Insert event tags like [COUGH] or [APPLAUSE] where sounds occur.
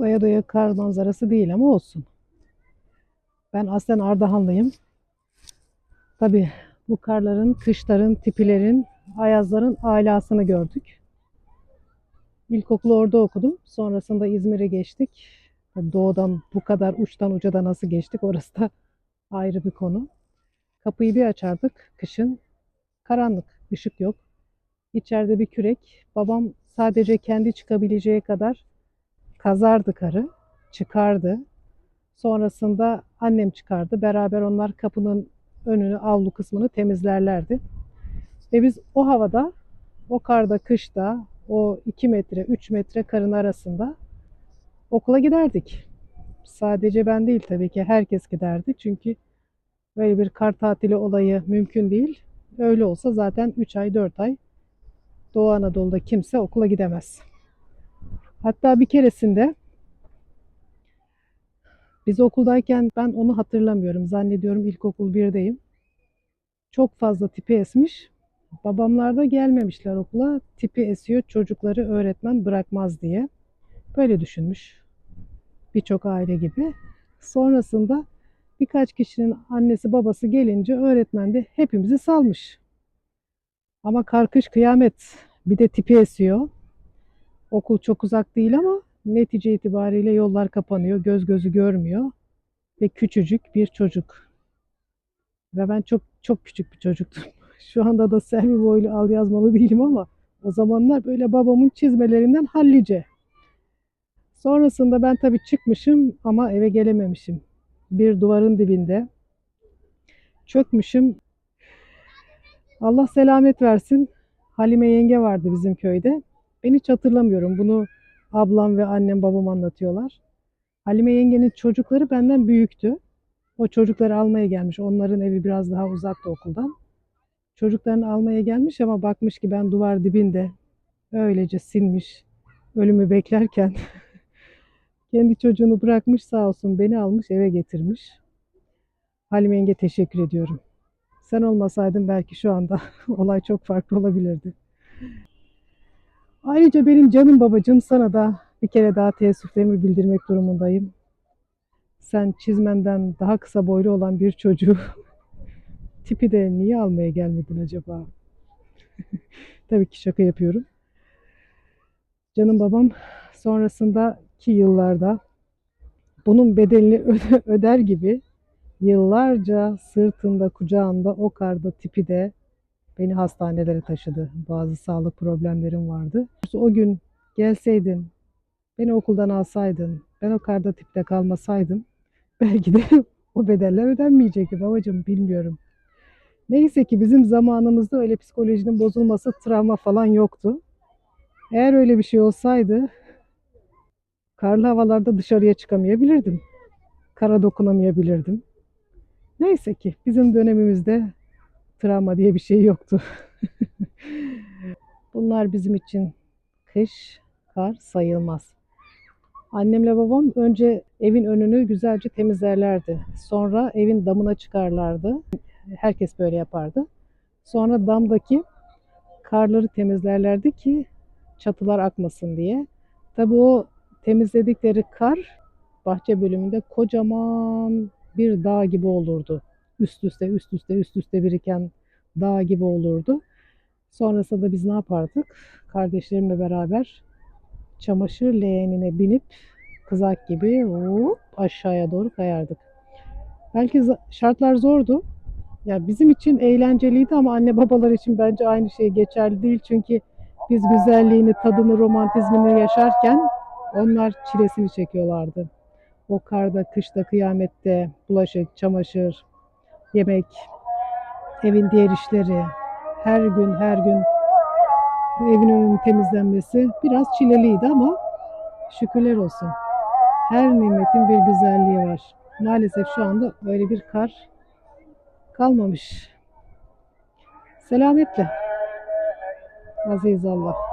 Doya doya kar manzarası değil ama olsun. Ben aslen Ardahanlıyım. Tabii bu karların, kışların, tipilerin, ayazların alasını gördük. İlkokulu orada okudum. Sonrasında İzmir'e geçtik. Doğudan bu kadar uçtan uca da nasıl geçtik orası da ayrı bir konu. Kapıyı bir açardık kışın. Karanlık, ışık yok. İçeride bir kürek. Babam sadece kendi çıkabileceği kadar kazardı karı, çıkardı. Sonrasında annem çıkardı. Beraber onlar kapının önünü, avlu kısmını temizlerlerdi. Ve biz o havada, o karda, kışta, o 2 metre, 3 metre karın arasında okula giderdik. Sadece ben değil tabii ki herkes giderdi. Çünkü böyle bir kar tatili olayı mümkün değil. Öyle olsa zaten 3 ay, 4 ay Doğu Anadolu'da kimse okula gidemez. Hatta bir keresinde biz okuldayken ben onu hatırlamıyorum. Zannediyorum ilkokul 1'deyim. Çok fazla tipi esmiş. Babamlar da gelmemişler okula. Tipi esiyor çocukları öğretmen bırakmaz diye. Böyle düşünmüş. Birçok aile gibi. Sonrasında birkaç kişinin annesi babası gelince öğretmen de hepimizi salmış. Ama karkış kıyamet. Bir de tipi esiyor. Okul çok uzak değil ama netice itibariyle yollar kapanıyor. Göz gözü görmüyor. Ve küçücük bir çocuk. Ve ben çok çok küçük bir çocuktum. [LAUGHS] Şu anda da Selvi boylu al yazmalı değilim ama o zamanlar böyle babamın çizmelerinden hallice. Sonrasında ben tabii çıkmışım ama eve gelememişim. Bir duvarın dibinde çökmüşüm. Allah selamet versin. Halime yenge vardı bizim köyde. Ben hiç hatırlamıyorum. Bunu ablam ve annem babam anlatıyorlar. Halime yengenin çocukları benden büyüktü. O çocukları almaya gelmiş. Onların evi biraz daha uzaktı okuldan. Çocuklarını almaya gelmiş ama bakmış ki ben duvar dibinde öylece sinmiş. Ölümü beklerken [LAUGHS] kendi çocuğunu bırakmış sağ olsun beni almış eve getirmiş. Halime yenge teşekkür ediyorum. Sen olmasaydın belki şu anda [LAUGHS] olay çok farklı olabilirdi. Ayrıca benim canım babacığım sana da bir kere daha teessüflerimi bildirmek durumundayım. Sen çizmenden daha kısa boylu olan bir çocuğu [LAUGHS] tipi de niye almaya gelmedin acaba? [LAUGHS] Tabii ki şaka yapıyorum. Canım babam sonrasındaki yıllarda bunun bedelini [LAUGHS] öde- öder gibi yıllarca sırtında, kucağında o karda tipi de beni hastanelere taşıdı. Bazı sağlık problemlerim vardı. O gün gelseydin, beni okuldan alsaydın, ben o karda tipte kalmasaydım [LAUGHS] belki de o bedeller ödenmeyecekti babacığım bilmiyorum. Neyse ki bizim zamanımızda öyle psikolojinin bozulması, travma falan yoktu. Eğer öyle bir şey olsaydı karlı havalarda dışarıya çıkamayabilirdim. Kara dokunamayabilirdim. Neyse ki bizim dönemimizde travma diye bir şey yoktu. [LAUGHS] Bunlar bizim için kış, kar sayılmaz. Annemle babam önce evin önünü güzelce temizlerlerdi. Sonra evin damına çıkarlardı. Herkes böyle yapardı. Sonra damdaki karları temizlerlerdi ki çatılar akmasın diye. Tabii o temizledikleri kar bahçe bölümünde kocaman bir dağ gibi olurdu. Üst üste üst üste üst üste biriken dağ gibi olurdu. Sonrasında biz ne yapardık? Kardeşlerimle beraber çamaşır leğenine binip kızak gibi hop aşağıya doğru kayardık. Belki şartlar zordu. Ya bizim için eğlenceliydi ama anne babalar için bence aynı şey geçerli değil. Çünkü biz güzelliğini, tadını, romantizmini yaşarken onlar çilesini çekiyorlardı. O karda, kışta, kıyamette bulaşık, çamaşır, yemek, evin diğer işleri, her gün her gün evin önünün temizlenmesi biraz çileliydi ama şükürler olsun. Her nimetin bir güzelliği var. Maalesef şu anda öyle bir kar kalmamış. Selametle. Aziz Allah.